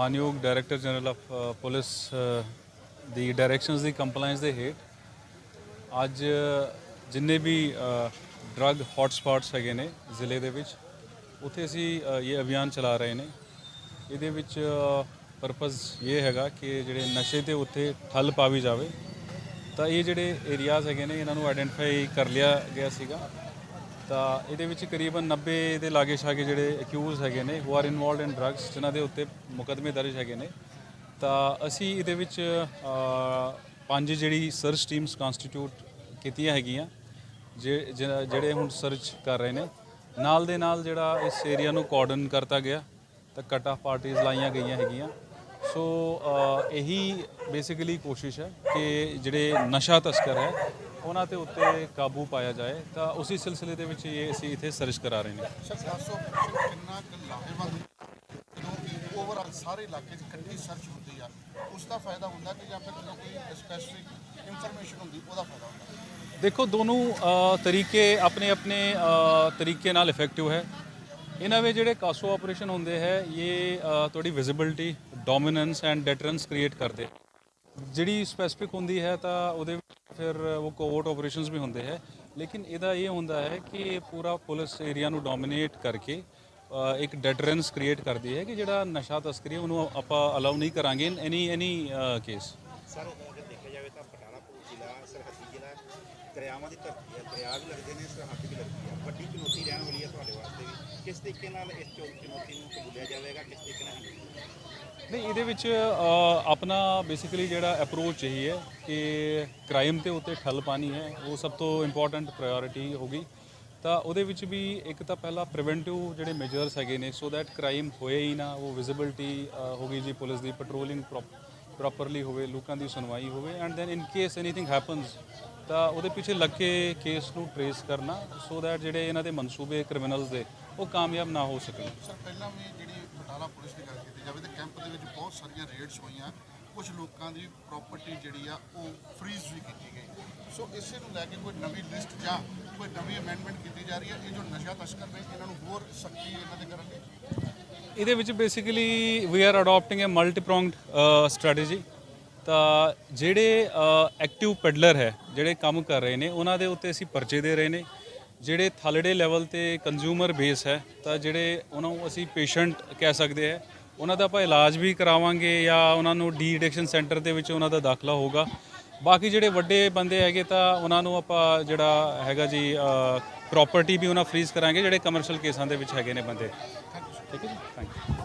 ਮਾਨਯੋਗ director general of police ਦੀ directions ਦੀ ਕੰਪਲਾਈਂਸ ਦੇ ਹੇਠ ਅੱਜ ਜਿੰਨੇ ਵੀ ਡਰੱਗ ਹੌਟ ਹੈਗੇ ਨੇ ਜ਼ਿਲ੍ਹੇ ਦੇ ਵਿੱਚ, ਉੱਥੇ ਅਸੀਂ ਇਹ ਅਭਿਆਨ ਚਲਾ ਰਹੇ ਨੇ। ਇਹਦੇ ਵਿੱਚ ਪਰਪਸ ਇਹ ਹੈਗਾ ਕਿ ਜਿਹੜੇ ਨਸ਼ੇ ਤੇ ਉੱਥੇ ਠੱਲ ਪਾਵੀ ਜਾਵੇ। ਤਾਂ ਇਹ ਜਿਹੜੇ ਏਰੀਆਜ਼ ਹੈਗੇ ਨੇ, ਇਹਨਾਂ ਨੂੰ ਆਇਡੈਂਟੀਫਾਈ ਕਰ ਲਿਆ ਗਿਆ ਸੀਗਾ। ਤਾਂ ਇਹਦੇ ਵਿੱਚ ਕਰੀਬਨ 90 ਦੇ ਲਾਗੇ ਛਾਗੇ ਜਿਹੜੇ ਅਕਿਊਜ਼ ਹੈਗੇ ਨੇ who are involved in drugs ਜਿਨ੍ਹਾਂ ਦੇ ਉੱਤੇ ਮੁਕੱਦਮੇ ਦਰਜ ਹੈਗੇ ਨੇ। ਤਾਂ ਅਸੀਂ ਇਹਦੇ ਵਿੱਚ ਪੰਜ ਜਿਹੜੀ ਸਰਚ ਟੀਮਸ ਕਨਸਟੀਟਿਊਟ ਕੀਤੀਆਂ ਹੈਗੀਆਂ, ਜੇ- ਜਿਹੜਾ- ਜਿਹੜੇ ਹੁਣ ਸਰਚ ਕਰ ਰਹੇ ਨੇ। ਨਾਲ ਦੇ ਨਾਲ ਜਿਹੜਾ ਇਸ ਏਰੀਆ ਨੂੰ ਕੋਆਰਡਨ ਕਰਤਾ ਗਿਆ, ਤਾਂ ਕਟ ਆਫ ਪਾਰਟੀਆਂ ਲਾਈਆਂ ਗਈਆਂ ਹੈਗੀਆਂ। ਸੋ ਇਹੀ ਬੇਸਿਕਲੀ ਕੋਸ਼ਿਸ਼ ਹੈ ਕਿ ਜਿਹੜੇ ਨਸ਼ਾ ਤਸਕਰ ਹੈ ਉਹਨਾਂ ਤੇ ਉੱਤੇ ਕਾਬੂ ਪਾਇਆ ਜਾਏ ਤਾਂ ਉਸੇ ਸਿਲਸਿਲੇ ਦੇ ਵਿੱਚ ਇਹ ਅਸੀਂ ਇੱਥੇ ਸਰਚ ਕਰਾ ਰਹੇ ਨੇ। ਸਰ 700 ਆਪਰੇਸ਼ਨ ਕਿੰਨਾ ਕੁ ਲਾਹੇਵੰਦ ਜਦੋਂ ਓਵਰਆਲ ਸਾਰੇ ਇਲਾਕੇ 'ਚ ਇਕੱਠੀ ਸਰਚ ਹੁੰਦੀ ਆ ਉਸ ਦਾ ਫਾਇਦਾ ਹੁੰਦਾ ਕਿ ਜਾਂ ਫਿਰ ਜਦੋਂ ਕੋਈ ਸਪੈਸੀਫਿਕ ਇਨਫੋਰਮੇਸ਼ਨ ਹੁੰਦੀ ਉਹਦਾ ਫਾਇਦਾ ਹੁੰਦਾ? ਦੇਖੋ ਦੋਨੋਂ ਤਰੀਕੇ ਆਪਣੇ ਆਪਣੇ ਤਰੀਕੇ ਨਾਲ ਇਫੈਕਟਿਵ ਹੈ। ਇਹਨਾਂ ਵਿੱਚ ਜਿਹੜੇ ਕਾਸੋ ਆਪਰੇਸ਼ਨ ਹੁੰਦੇ ਹੈ ਇਹ ਤੁਹਾਡੀ visibility dominance and deterrence create ਕਰਦੇ। ਜਿਹੜੀ ਸਪੈਸਿਫਿਕ ਹੁੰਦੀ ਹੈ ਤਾਂ ਉਹਦੇ ਵਿੱਚ ਫਿਰ ਉਹ ਕੋਵਰਟ ਆਪਰੇਸ਼ਨਸ ਵੀ ਹੁੰਦੇ ਹੈ। ਲੇਕਿਨ ਇਹਦਾ ਇਹ ਹੁੰਦਾ ਹੈ ਕਿ ਪੂਰਾ ਪੁਲਿਸ ਏਰੀਆ ਨੂੰ ਡੋਮਿਨੇਟ ਕਰਕੇ ਇੱਕ ਡੈਟਰੈਂਸ ਕ੍ਰੀਏਟ ਕਰਦੀ ਹੈ ਕਿ ਜਿਹੜਾ ਨਸ਼ਾ ਤਸਕਰੀ ਹੈ, ਉਹਨੂੰ ਆਪਾਂ ਅਲਾਉ ਨਹੀਂ ਕਰਾਂਗੇ ਇਨ ਐਨੀ ਐਨੀ ਕੇਸ ਸਰ ਅਗਰ ਦੇਖਿਆ ਜਾਵੇ ਤਾਂ ਪਟਾਲਾਪੁਰ ਜ਼ਿਲ੍ਹਾ ਸਰਹੱਦੀ ਦਰਿਆਵਾਂ ਦੀ ਧਰਤੀ ਹੈ, ਦਰਿਆ ਵੀ ਲੱਗਦੇ ਨੇ, ਸਰਹੱਦ ਵੀ ਲੱਗਦੀ ਹੈ। ਵੱਡੀ ਚੁਣੌਤੀ ਰਹਿਣ ਵਾਲੀ ਹੈ ਤੁਹਾਡੇ ਵਾਸਤੇ ਵੀ। ਕਿਸ ਤਰੀਕੇ ਨਾਲ ਇਸ ਚੁਣੌਤੀ ਨੂੰ ਕਬੂਲਿਆ ਜਾਵੇਗਾ, ਕਿਸ ਤਰੀਕੇ ਨਾਲ ਨਹੀਂ? ਇਹਦੇ ਵਿੱਚ ਆਪਣਾ ਬੇਸਿਕਲੀ ਜਿਹੜਾ ਅਪਰੋਚ ਇਹੀ ਹੈ ਕਿ ਕ੍ਰਾਈਮ ਤੇ ਉੱਤੇ ਠੱਲ ਪਾਣੀ ਹੈ, ਉਹ ਸਭ ਤੋਂ ਇੰਪੋਰਟੈਂਟ ਪ੍ਰਾਇੋਰਟੀ ਹੋਗੀ ਤਾਂ ਉਹਦੇ ਵਿੱਚ ਵੀ ਇੱਕ ਤਾਂ ਪਹਿਲਾ ਪ੍ਰੀਵੈਂਟਿਵ ਜਿਹੜੇ ਮੈਜਰਸ ਹੈਗੇ ਨੇ ਸੋ ਦੈਟ ਕ੍ਰਾਈਮ ਹੋਏ ਹੀ ਨਾ, ਉਹ ਵਿਜ਼ਿਬਿਲਟੀ ਹੋਗੀ ਜੀ, ਪੁਲਿਸ ਦੀ ਪੈਟਰੋਲਿੰਗ ਪ੍ਰੋਪਰਲੀ ਹੋਵੇ, ਲੋਕਾਂ ਦੀ ਸੁਣਵਾਈ ਹੋਵੇ and then in case anything happens ਤਾਂ ਉਹਦੇ ਪਿੱਛੇ ਲੱਗ ਕੇ ਕੇਸ ਨੂੰ ਟਰੇਸ ਕਰਨਾ ਸੋ ਦੈਟ ਜਿਹੜੇ ਇਹਨਾਂ ਦੇ ਮਨਸੂਬੇ ਕ੍ਰਿਮੀਨਲਸ ਦੇ ਉਹ ਕਾਮਯਾਬ ਨਾ ਹੋ ਸਕਣ। ਸਰ ਪਹਿਲਾਂ ਵੀ ਜਿਹੜੀ ਬਟਾਲਾ ਪੁਲਿਸ ਦੀ ਗੱਲ ਕੀਤੀ ਜਾਵੇ ਤਾਂ ਕੈਂਪ ਦੇ ਵਿੱਚ ਬਹੁਤ ਸਾਰੀਆਂ ਰੇਡਸ ਹੋਈਆਂ। ਕੁਝ ਲੋਕਾਂ ਦੀ ਪ੍ਰਾਪਰਟੀ ਜਿਹੜੀ ਆ ਉਹ ਫ੍ਰੀਜ਼ ਵੀ ਕੀਤੀ ਗਈ। ਸੋ ਇਸੇ ਨੂੰ ਲੈ ਕੇ ਕੋਈ ਨਵੀਂ ਲਿਸਟ ਜਾਂ ਕੋਈ ਨਵੀਂ ਅਮੈਂਡਮੈਂਟ ਕੀਤੀ ਜਾ ਰਹੀ ਹੈ ਇਹ ਜੋ ਨਸ਼ਾ ਤਸਕਰ ਨੇ ਇਹਨਾਂ ਨੂੰ ਹੋਰ ਸਖਤੀ ਇਹਨਾਂ ਦੇ ਕਰਨਗੇ ਇਹਦੇ ਵਿੱਚ basically we are adapting uh multi pronged strategy ਤਾਂ ਜਿਹੜੇ ਐਕਟਿਵ ਪੈਡਲਰ ਹੈ ਜਿਹੜੇ ਕੰਮ ਕਰ ਰਹੇ ਨੇ ਉਹਨਾਂ ਦੇ ਉੱਤੇ ਅਸੀਂ ਪਰਚੇ ਦੇ ਰਹੇ ਨੇ। ਜਿਹੜੇ ਥਲੜੇ ਲੈਵਲ ਤੇ ਕੰਜ਼ਿਊਮਰ ਬੇਸ ਹੈ ਤਾਂ ਜਿਹੜੇ ਉਹਨਾਂ ਨੂੰ ਅਸੀਂ ਪੇਸ਼ੈਂਟ ਕਹਿ ਸਕਦੇ ਹੈ ਉਹਨਾਂ ਦਾ ਆਪਾਂ ਇਲਾਜ ਵੀ ਕਰਾਵਾਂਗੇ ਜਾਂ ਉਹਨਾਂ ਨੂੰ ਡੀ ਐਡਿਕਸ਼ਨ ਸੈਂਟਰ ਦੇ ਵਿੱਚ ਉਹਨਾਂ ਦਾ ਦਾਖਲਾ ਹੋਊਗਾ। ਬਾਕੀ ਜਿਹੜੇ ਵੱਡੇ ਬੰਦੇ ਹੈਗੇ ਤਾਂ ਉਹਨਾਂ ਨੂੰ ਆਪਾਂ ਜਿਹੜਾ ਹੈਗਾ ਜੀ ਪ੍ਰਾਪਰਟੀ ਵੀ ਉਹਨਾਂ ਫ੍ਰੀਜ਼ ਕਰਾਂਗੇ ਜਿਹੜੇ ਕਮਰਸ਼ੀਅਲ ਕੇਸਾਂ ਦੇ ਵਿੱਚ ਹੈਗੇ ਨੇ ਬੰਦੇ। ਠੀਕ ਹੈ ਜੀ? Thank you